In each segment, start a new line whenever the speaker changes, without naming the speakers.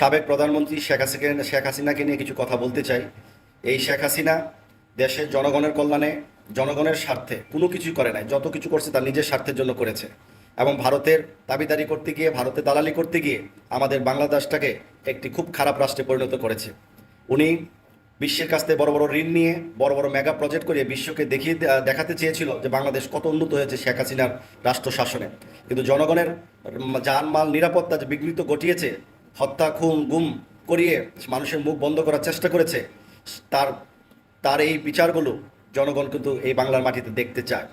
সাবেক প্রধানমন্ত্রী শেখ হাসিনা শেখ হাসিনাকে নিয়ে কিছু কথা বলতে চাই। এই শেখ হাসিনা দেশের জনগণের কল্যাণে, জনগণের স্বার্থে কোনো কিছুই করে নাই। যত কিছু করছে তার নিজের স্বার্থের জন্য করেছে। এবং ভারতের দাবিদারি করতে গিয়ে, ভারতে দালালি করতে গিয়ে আমাদের বাংলাদেশটাকে একটি খুব খারাপ রাষ্ট্রে পরিণত করেছে। উনি বিশ্বের কাছ থেকে বড় বড় ঋণ নিয়ে, বড় বড় মেগা প্রজেক্ট করে বিশ্বকে দেখিয়ে দেখাতে চেয়েছিল যে বাংলাদেশ কত উন্নত হয়েছে শেখ হাসিনার রাষ্ট্র শাসনে। কিন্তু জনগণের জানমাল নিরাপত্তা যে বিঘ্নিত ঘটিয়েছে হত্যা, খুন, গুম করিয়ে মানুষের মুখ বন্ধ করার চেষ্টা করেছে, তার তার এই বিচারগুলো জনগণ কিন্তু এই বাংলার মাটিতে দেখতে চায়।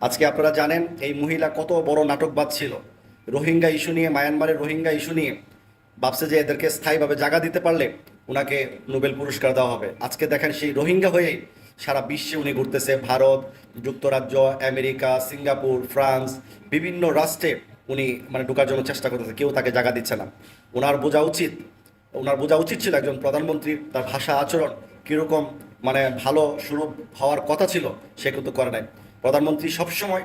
আজকে আপনারা জানেন এই মহিলা কত বড় নাটকবাদ ছিল। রোহিঙ্গা ইস্যু নিয়ে, মায়ানমারের রোহিঙ্গা ইস্যু নিয়ে ভাবছে যে এদেরকে স্থায়ীভাবে জায়গা দিতে পারলে ওনাকে নোবেল পুরস্কার দেওয়া হবে। আজকে দেখেন সেই রোহিঙ্গা হয়েই সারা বিশ্বে উনি ঘুরতেছে। ভারত, যুক্তরাজ্য, আমেরিকা, সিঙ্গাপুর, ফ্রান্স, বিভিন্ন রাষ্ট্রে উনি মানে ঢোকার জন্য চেষ্টা করতেছে। কেউ তাকে জায়গা দিচ্ছে না। ওনার বোঝা উচিত, ওনার বোঝা উচিত ছিল একজন প্রধানমন্ত্রীর তার ভাষা আচরণ কীরকম মানে ভালো সুরূপ হওয়ার কথা ছিল, সে কিন্তু করে নাই। প্রধানমন্ত্রী সবসময়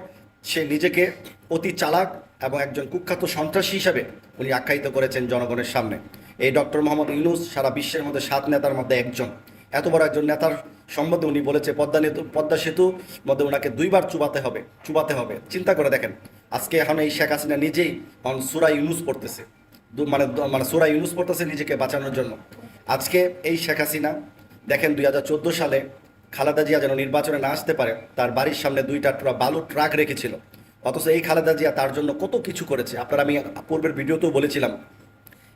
সে নিজেকে অতি চালাক এবং একজন কুখ্যাত সন্ত্রাসী হিসাবে উনি আখ্যায়িত করেছেন জনগণের সামনে। এই ডক্টর মোহাম্মদ ইউনুস সারা বিশ্বের মধ্যে সাত নেতার মধ্যে একজন। এত বড় একজন নেতার সম্বন্ধে উনি বলেছে, পদ্মা নেতু, পদ্মা সেতুর মধ্যে ওনাকে দুইবার চুবাতে হবে চুবাতে হবে। চিন্তা করে দেখেন, আজকে এখন এই শেখ হাসিনা নিজেই অন সুরা ইউনুস পড়তেছে। মানে মানে সুরা ইউনুস পড়তেছে নিজেকে বাঁচানোর জন্য। আজকে এই শেখ হাসিনা, দেখেন দুই হাজার চোদ্দ সালে খালেদা জিয়া যেন নির্বাচনে না আসতে পারে, তার বাড়ির সামনে দুইটা বালুর ট্রাক রেখেছিল। অথচ এই খালেদা জিয়া তার জন্য কত কিছু করেছে। আপনারা আমি পূর্বের ভিডিওতেও বলেছিলাম,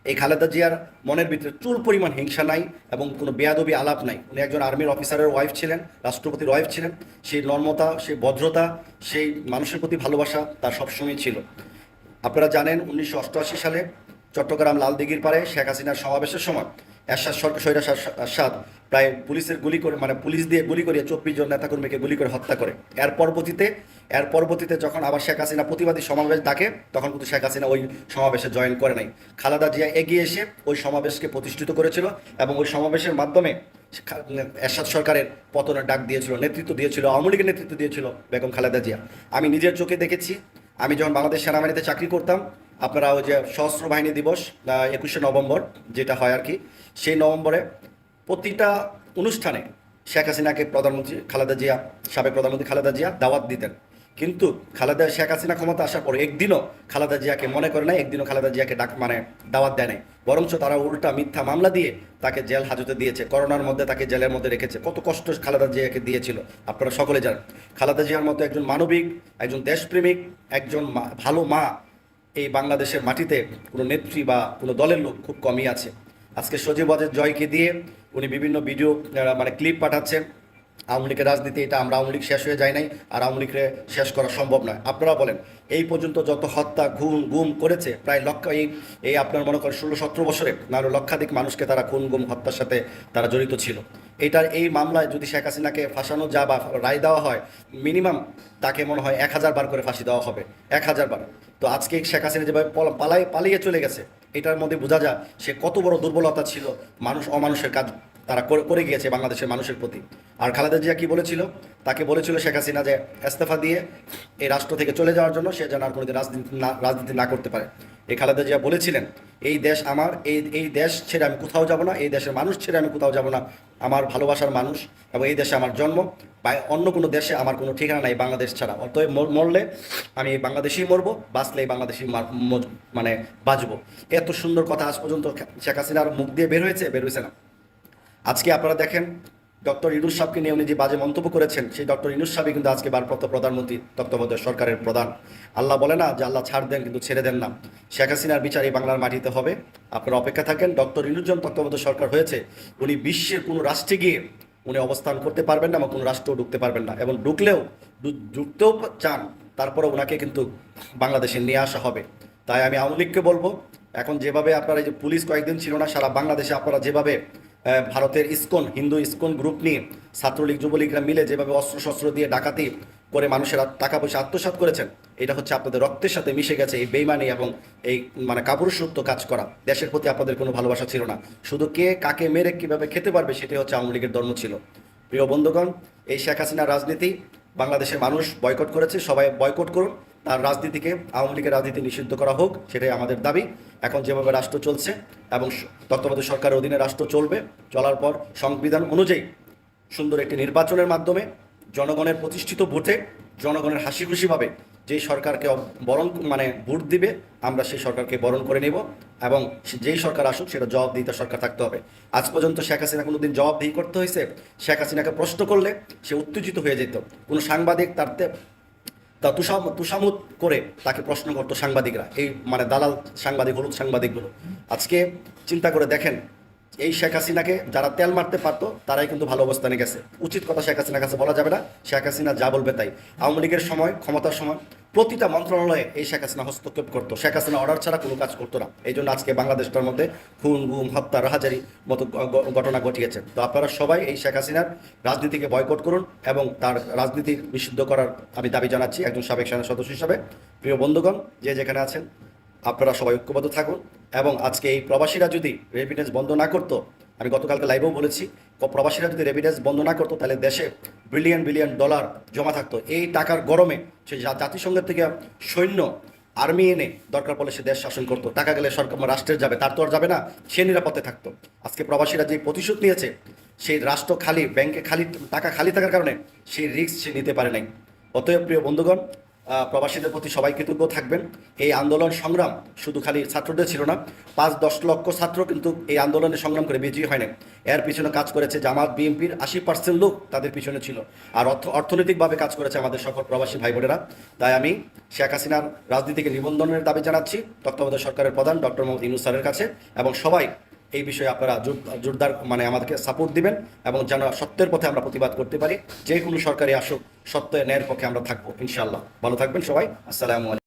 এই খালেদা জিয়ার মনের ভিতরে চুল পরিমাণ হিংসা নাই এবং কোনো বেয়াদবি আলাপ নাই। উনি একজন আর্মির অফিসারের ওয়াইফ ছিলেন, রাষ্ট্রপতির ওয়াইফ ছিলেন। সেই নর্মতা, সেই ভদ্রতা, সেই মানুষের প্রতি ভালোবাসা তার সবসময় ছিল। আপনারা জানেন উনিশশো অষ্টআশি সালে চট্টগ্রাম লালদিঘির পারে শেখ হাসিনার সমাবেশের সময় এরশাদ সরকার সৈরা এরশাদ প্রায় পুলিশের গুলি করে মানে পুলিশ দিয়ে গুলি করিয়ে চব্বিশ জন নেতাকর্মীকে গুলি করে হত্যা করে। এর পরবর্তীতে এর পরবর্তীতে যখন আবার শেখ হাসিনা প্রতিবাদী সমাবেশ ডাকে, তখন কিন্তু শেখ হাসিনা ওই সমাবেশে জয়েন করে নাই। খালাদা জিয়া এগিয়ে এসে ওই সমাবেশকে প্রতিষ্ঠিত করেছিল এবং ওই সমাবেশের মাধ্যমে এরশাদ সরকারের পতনের ডাক দিয়েছিল, নেতৃত্ব দিয়েছিল, আওয়ামী লীগের নেতৃত্ব দিয়েছিল বেগম খালেদা জিয়া। আমি নিজের চোখে দেখেছি, আমি যখন বাংলাদেশ সেনাবাহিনীতে চাকরি করতাম আপনারা ওই যে সশস্ত্র বাহিনী দিবস একুশে নভেম্বর যেটা হয় আর কি, সেই নভেম্বরে প্রতিটা অনুষ্ঠানে শেখ হাসিনাকে প্রধানমন্ত্রী খালেদা জিয়া, সাবেক প্রধানমন্ত্রী খালেদা জিয়া দাওয়াত দিতেন। কিন্তু খালেদা, শেখ হাসিনা ক্ষমতা আসার পর একদিনও খালেদা জিয়াকে মনে করে নাই, একদিনও খালেদা জিয়াকে ডাক মানে দাওয়াত দেয় নাই। বরঞ্চ তারা উল্টা মিথ্যা মামলা দিয়ে তাকে জেল হাজতে দিয়েছে, করোনার মধ্যে তাকে জেলের মধ্যে রেখেছে। কত কষ্ট খালেদা জিয়াকে দিয়েছিল, আপনারা সকলে জানেন। খালেদা জিয়ার মতো একজন মানবিক, একজন দেশপ্রেমিক, একজন ভালো মা এই বাংলাদেশের মাটিতে কোনো নেত্রী বা কোনো দলের লোক খুব কমই আছে। আজকে সজীব ওয়াজেদ জয়কে দিয়ে উনি বিভিন্ন ভিডিও মানে ক্লিপ পাঠাচ্ছেন। আওয়ামী লীগের রাজনীতি, এটা আমরা আওয়ামী লীগ শেষ হয়ে যায় নাই আর আওয়ামী লীগকে শেষ করা সম্ভব নয়। আপনারা বলেন, এই পর্যন্ত যত হত্যা ঘুম গুম করেছে, প্রায় লক্ষ এই এই আপনার মনে করেন ষোলো সতেরো বছরে না লক্ষাধিক মানুষকে তারা খুন, গুম, হত্যার সাথে তারা জড়িত ছিল। এটার এই মামলায় যদি শেখ হাসিনাকে ফাঁসানো যা বা রায় দেওয়া হয় মিনিমাম তাকে মনে হয় এক হাজার বার করে ফাঁসি দেওয়া হবে। এক হাজার বার। তো আজকে শেখ হাসিনা যেভাবে পালাই, পালিয়ে চলে গেছে, এটার মধ্যে বোঝা যায় সে কত বড় দুর্বলতা ছিল, মানুষ অমানুষের কাজ তারা করে- গিয়েছে বাংলাদেশের মানুষের প্রতি। আর খালেদা জিয়া কি বলেছিল? তাকে বলেছিল শেখ হাসিনা যে ইস্তফা দিয়ে এই রাষ্ট্র থেকে চলে যাওয়ার জন্য সে যেন আর কোনোদিন রাজনীতি না রাজনীতি না করতে পারে। এই খালেদা জিয়া বলেছিলেন এই দেশ আমার, এই এই দেশ ছেড়ে আমি কোথাও যাব না, এই দেশের মানুষ ছেড়ে আমি কোথাও যাব না। আমার ভালোবাসার মানুষ এবং এই দেশে আমার জন্ম, বা অন্য কোনো দেশে আমার কোনো ঠিকানা নাই বাংলাদেশ ছাড়া। অতএব মরলে আমি বাংলাদেশেই মরবো, বাঁচলে এই বাংলাদেশি মার- মানে বাঁচবো। এত সুন্দর কথা আজ পর্যন্ত শেখ হাসিনার মুখ দিয়ে বের হয়েছে বের হয়েছে না। আজকে আপনারা দেখেন ডক্টর ইনুস সাহকে নিয়ে উনি যে বাজে মন্তব্য করেছেন, সেই ডক্টর ইনুস সাহেবই কিন্তু আজকে ভারপ্রাপ্ত প্রধানমন্ত্রী তত্ত্বাবধায়ক সরকারের প্রধান। আল্লাহ বলে না যে আল্লাহ ছাড় দেন কিন্তু ছেড়ে দেন না। শেখ হাসিনার বিচার এই বাংলার মাটিতে হবে। আপনারা অপেক্ষা থাকেন, ডক্টর ইনুজন তত্ত্বাবধায়ক সরকার হয়েছে, উনি বিশ্বের কোনো রাষ্ট্রে গিয়ে উনি অবস্থান করতে পারবেন না বা কোনো রাষ্ট্র ঢুকতে পারবেন না এবং ঢুকলেও ঢুকতেও চান তারপরে ওনাকে কিন্তু বাংলাদেশে নিয়ে আসা হবে। তাই আমি আওয়ামী লীগকে বলব, এখন যেভাবে আপনারা এই যে পুলিশ কয়েকদিন ছিল না, সারা বাংলাদেশে আপনারা যেভাবে ভারতের ইস্কন, হিন্দু ইস্কন গ্রুপ নিয়ে ছাত্রলীগ, যুবলীগরা মিলে যেভাবে অস্ত্র শস্ত্র দিয়ে ডাকাতি করে মানুষের টাকা পয়সা আত্মসাৎ করেছেন, এটা হচ্ছে আপনাদের রক্তের সাথে মিশে গেছে এই বেইমানি এবং এই মানে কাপুরুষত্ব কাজ করা। দেশের প্রতি আপনাদের কোনো ভালোবাসা ছিল না। শুধু কে, কাকে, মেরে কীভাবে খেতে পারবে সেটাই হচ্ছে আওয়ামী লীগের ধর্ম ছিল। প্রিয় বন্ধুগণ, এই শেখ হাসিনার রাজনীতি বাংলাদেশের মানুষ বয়কট করেছে, সবাই বয়কট করুন। তার রাজনীতিকে আওয়ামী লীগের রাজনীতি নিষিদ্ধ করা হোক, সেটাই আমাদের দাবি। এখন যেভাবে রাষ্ট্র চলছে এবং তত্ত্বাবধায়ক সরকারের অধীনে রাষ্ট্র চলবে, চলার পর সংবিধান অনুযায়ী সুন্দর একটি নির্বাচনের মাধ্যমে জনগণের প্রতিষ্ঠিত ভোটে জনগণের হাসি খুশিভাবে যেই সরকারকে বরণ মানে ভোট দিবে, আমরা সেই সরকারকে বরণ করে নেব এবং যেই সরকার আসুক সেটা জবাবদিহিতা সরকার থাকতে হবে। আজ পর্যন্ত শেখ হাসিনা কোনোদিন জবাবদিহি করতে হয়েছে? শেখ হাসিনাকে প্রশ্ন করলে সে উত্তেজিত হয়ে যেত। কোনো সাংবাদিক তার তে- তুষাম তুষামুদ করে তাকে প্রশ্ন করতো সাংবাদিকরা। এই মানে দালাল সাংবাদিক, হলুদ সাংবাদিকগুলো। আজকে চিন্তা করে দেখেন, এই শেখ হাসিনাকে যারা তেল মারতে পারতো, তারাই কিন্তু ভালো অবস্থানে গেছে। উচিত কথা শেখ হাসিনার কাছে বলা যাবে না। শেখ হাসিনা যা বলবে তাই। আওয়ামী লীগের সময়, ক্ষমতার সময় প্রতিটা মন্ত্রণালয়ে এই শেখ হাসিনা হস্তক্ষেপ করতো। শেখ হাসিনা অর্ডার ছাড়া কোনো কাজ করতো না। এই জন্য আজকে বাংলাদেশটার মধ্যে খুন, গুম, হত্যা, রাহাজারি মতো ঘটনা ঘটিয়েছে। তো আপনারা সবাই এই শেখ হাসিনার রাজনীতিকে বয়কট করুন এবং তার রাজনীতি নিষিদ্ধ করার আমি দাবি জানাচ্ছি একজন সাবেক সেনা সদস্য হিসাবে। প্রিয় বন্ধুগণ, যে যেখানে আছেন, আপনারা সবাই ঐক্যবদ্ধ থাকুন এবং আজকে এই প্রবাসীরা যদি রেমিটেন্স বন্ধ না করতো আমি গতকালকে লাইভেও বলেছি প্রবাসীরা যদি রেমিটেন্স বন্ধ না করতো, তাহলে দেশে বিলিয়ন বিলিয়ন ডলার জমা থাকতো। এই টাকার গরমে সে জাতিসংঘের থেকে সৈন্য আর্মি এনে দরকার পড়লে সে দেশ শাসন করতো। টাকা গেলে সরকার রাষ্ট্রের যাবে, তার তো আর যাবে না, সে নিরাপদে থাকতো। আজকে প্রবাসীরা যে প্রতিশোধ নিয়েছে, সেই রাষ্ট্র খালি ব্যাংকে খালি, টাকা খালি থাকার কারণে সেই রিস্ক সে নিতে পারে নাই। অতএব প্রিয় বন্ধুগণ প্রবাসীদের প্রতি সবাই কৃতজ্ঞ থাকবেন। এই আন্দোলন সংগ্রাম শুধু খালি ছাত্রদের ছিল না, পাঁচ দশ লক্ষ ছাত্র কিন্তু এই আন্দোলনে সংগ্রাম করে বিজয়ী হয় এর পিছনে কাজ করেছে জামাত, বিএনপির আশি পার্সেন্ট লোক তাদের পিছনে ছিল। আর অর্থ, অর্থনৈতিকভাবে কাজ করেছে আমাদের সকল প্রবাসী ভাই বোনেরা তাই আমি শেখ হাসিনার রাজনীতিকে নিবন্ধনের দাবি জানাচ্ছি তত্ত্বাবধায়ক সরকারের প্রধান ডক্টর মোহাম্মদ ইউনুস স্যারের কাছে এবং সবাই এই বিষয়ে আপনারা জোরদার মানে আমাদেরকে সাপোর্ট দিবেন এবং যেন সত্যের পথে আমরা প্রতিবাদ করতে পারি। যে কোনো সরকারি আসুক সত্য ন্যায়ের পক্ষে আমরা থাকব ইনশাল্লাহ ভালো থাকবেন সবাই। আসসালামু আলাইকুম।